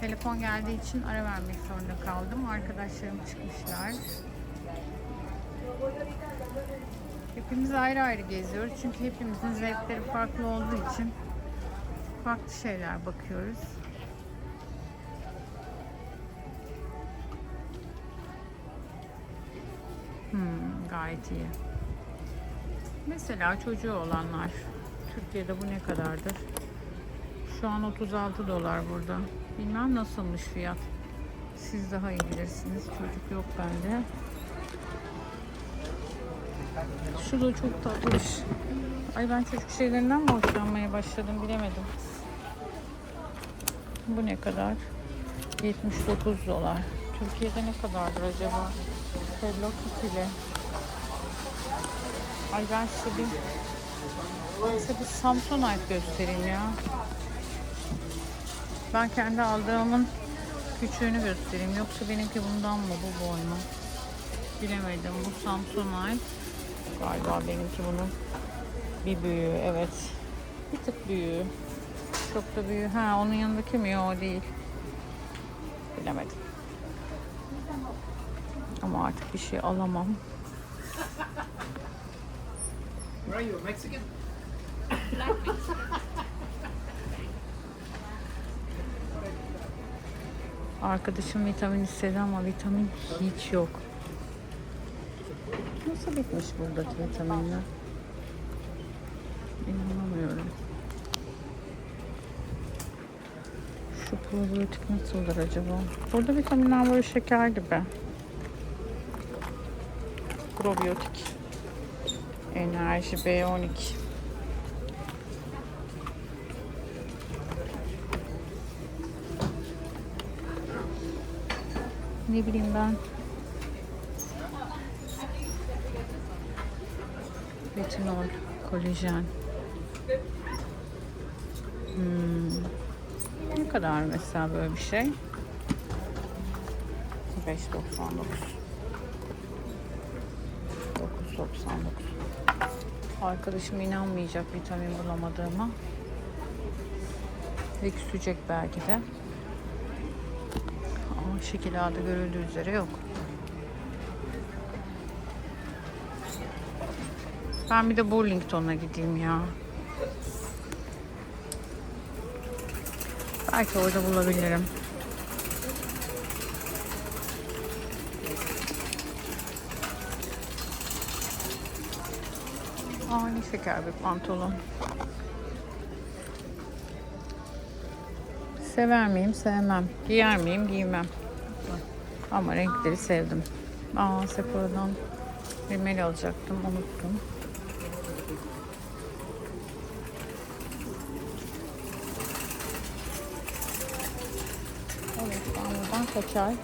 Telefon geldiği için ara vermek zorunda kaldım. Arkadaşlarım çıkmışlar. Hepimiz ayrı ayrı geziyoruz. Çünkü hepimizin zevkleri farklı olduğu için farklı şeyler bakıyoruz. Hmm, gayet iyi. Mesela çocuğu olanlar. Türkiye'de bu ne kadardır? Şu an 36 dolar burada. Bilmem nasılmış fiyat. Siz daha iyi bilirsiniz. Çocuk yok bende. Şu da çok tatlış. Ay ben çocuk şeylerinden mi hoşlanmaya başladım bilemedim. Bu ne kadar? 79 dolar. Türkiye'de ne kadardır acaba? Hello Kitty'li. Ay ben size bir, size bir Samsonite göstereyim ya. Ben kendi aldığımın küçüğünü göstereyim. Yoksa benimki bundan mı bu boy mu? Bilemedim. Bu Samsonite. Galiba benimki bunun bir büyüğü. Evet. Bir tık büyüğü. Çok da büyüğü. Ha onun yanındaki mi? O değil. Bilemedim. Ama artık bir şey alamam. Where are you, Mexican? Arkadaşım vitamin istedi ama vitamin hiç yok. Nasıl bitmiş buradaki vitaminler? İnanamıyorum. Şu probiyotik nasıldır acaba? Burada vitaminler böyle şeker gibi. Probiyotik. Enerji B12. Ne bileyim ben. Retinol, kolajen. Hmm. Ne kadar mesela böyle bir şey? 5.99. ...9.99. Arkadaşım inanmayacak vitamin bulamadığıma. Ve küsecek belki de. Ama şekil ağda görüldüğü üzere yok. Ben bir de Burlington'a gideyim ya. Belki orada bulabilirim. Aa ne şeker bir pantolon. Sever miyim? Sevmem. Giyer miyim? Giymem. Ama renkleri sevdim. Aa Sephora'dan rimel alacaktım. Unuttum. Evet ben buradan kaçar.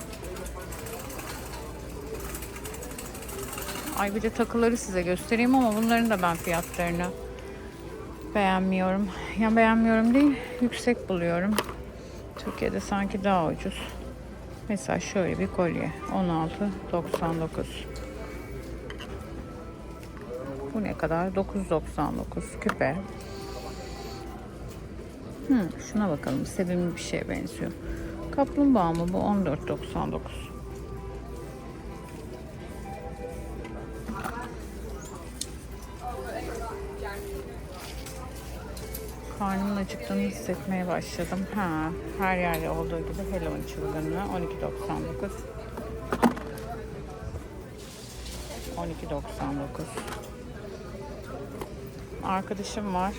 Ay bir de takıları size göstereyim ama bunların da ben fiyatlarını beğenmiyorum. Ya beğenmiyorum değil, yüksek buluyorum. Türkiye'de sanki daha ucuz. Mesela şöyle bir kolye 16.99. Bu ne kadar? 9.99 küpe. Hı, şuna bakalım. Sevimli bir şeye benziyor. Kaplumbağa mı bu? 14.99. Karnımın acıktığını hissetmeye başladım. Ha, her yerde olduğu gibi Halloween çılgınlığı 12.99. 12.99. Arkadaşım var.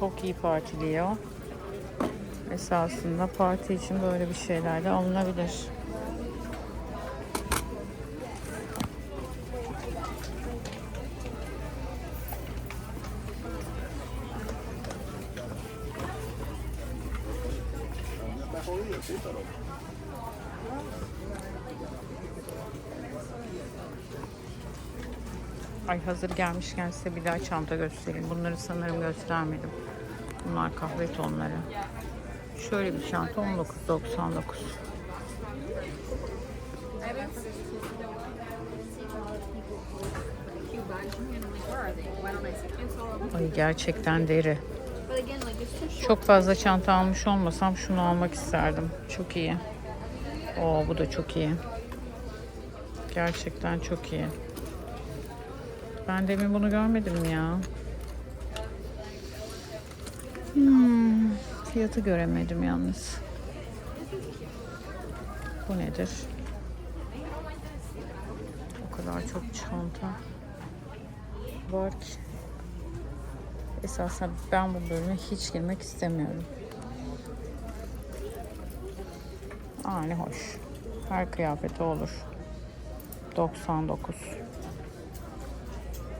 Çok iyi partiliyor. Esasında parti için böyle bir şeyler de alınabilir. Ay hazır gelmişken size bir daha çanta göstereyim. Bunları sanırım göstermedim. Bunlar kahve tonları. Şöyle bir çanta 19.99. Ay gerçekten deri. Çok fazla çanta almış olmasam şunu almak isterdim. Çok iyi. Oo bu da çok iyi. Gerçekten çok iyi. Ben demin bunu görmedim ya. Hmm, fiyatı göremedim yalnız. Bu nedir? O kadar çok çanta var ki. Esasen ben bu bölüme hiç girmek istemiyorum. Aa ne hoş. Her kıyafeti olur. 99.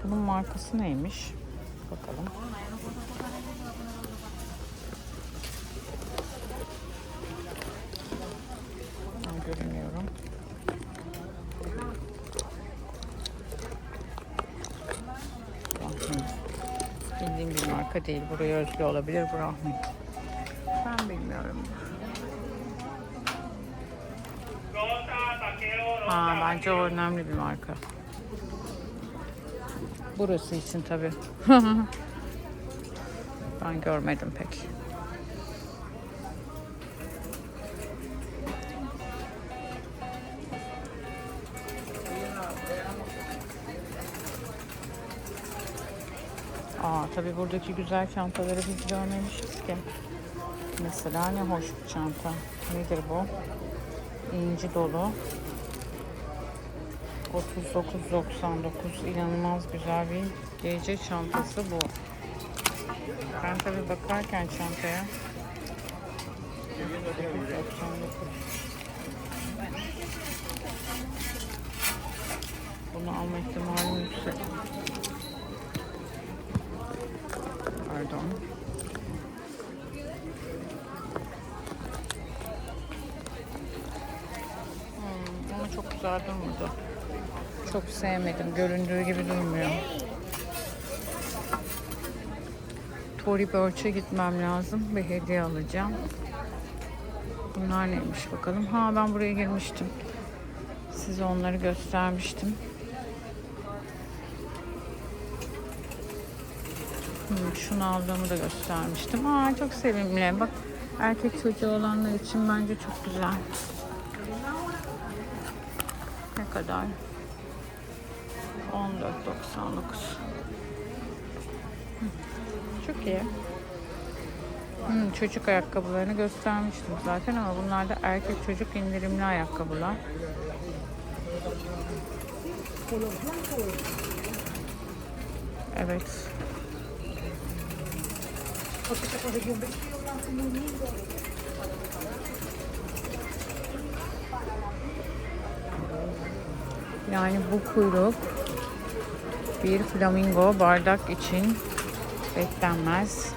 Bunun markası neymiş? Bakalım. Görünüyorum. Bildiğim bir marka değil. Buraya özgü olabilir bu. Ben bilmiyorum. Ha, bence o önemli bir marka. Burası için tabii. ben görmedim pek. Aa tabii buradaki güzel çantaları biz görmemişiz ki. Mesela ne hoş bir çanta. Nedir bu? İnci dolu. 39.99 inanılmaz güzel bir gece çantası bu. Ben tabii bakarken çantaya 9.99 Bunu alma ihtimalim yüksek. Pardon. Hmm, ama çok güzel durmadı. Çok sevmedim. Göründüğü gibi durmuyor. Tory Burch'e gitmem lazım. Bir hediye alacağım. Bunlar neymiş bakalım. Ha ben buraya girmiştim. Size onları göstermiştim. Hmm, şunu aldığımı da göstermiştim. Aa çok sevimli. Bak erkek çocuğu olanlar için bence çok güzel. Ne kadar? 14.99. Hı, Çok iyi. Hmm, çocuk ayakkabılarını göstermiştim zaten ama bunlar da erkek çocuk indirimli ayakkabılar. Evet. Yani bu kuyruk bir flamingo bardak için beklenmez.